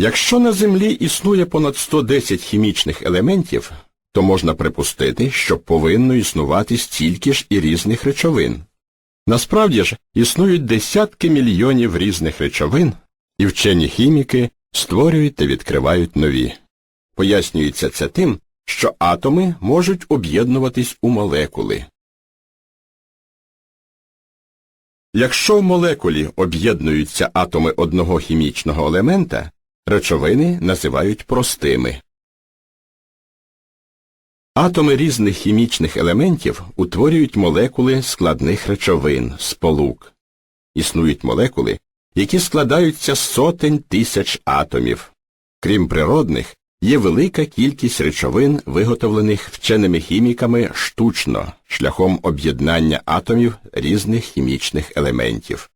Якщо на Землі існує понад 110 хімічних елементів, то можна припустити, що повинно існувати стільки ж і різних речовин. Насправді ж існують десятки мільйонів різних речовин, і вчені хіміки створюють та відкривають нові. Пояснюється це тим, що атоми можуть об'єднуватись у молекули. Якщо в молекулі об'єднуються атоми одного хімічного елемента, речовини називають простими. Атоми різних хімічних елементів утворюють молекули складних речовин, сполук. Існують молекули, які складаються з сотень тисяч атомів. Крім природних, є велика кількість речовин, виготовлених вченими хіміками штучно, шляхом об'єднання атомів різних хімічних елементів.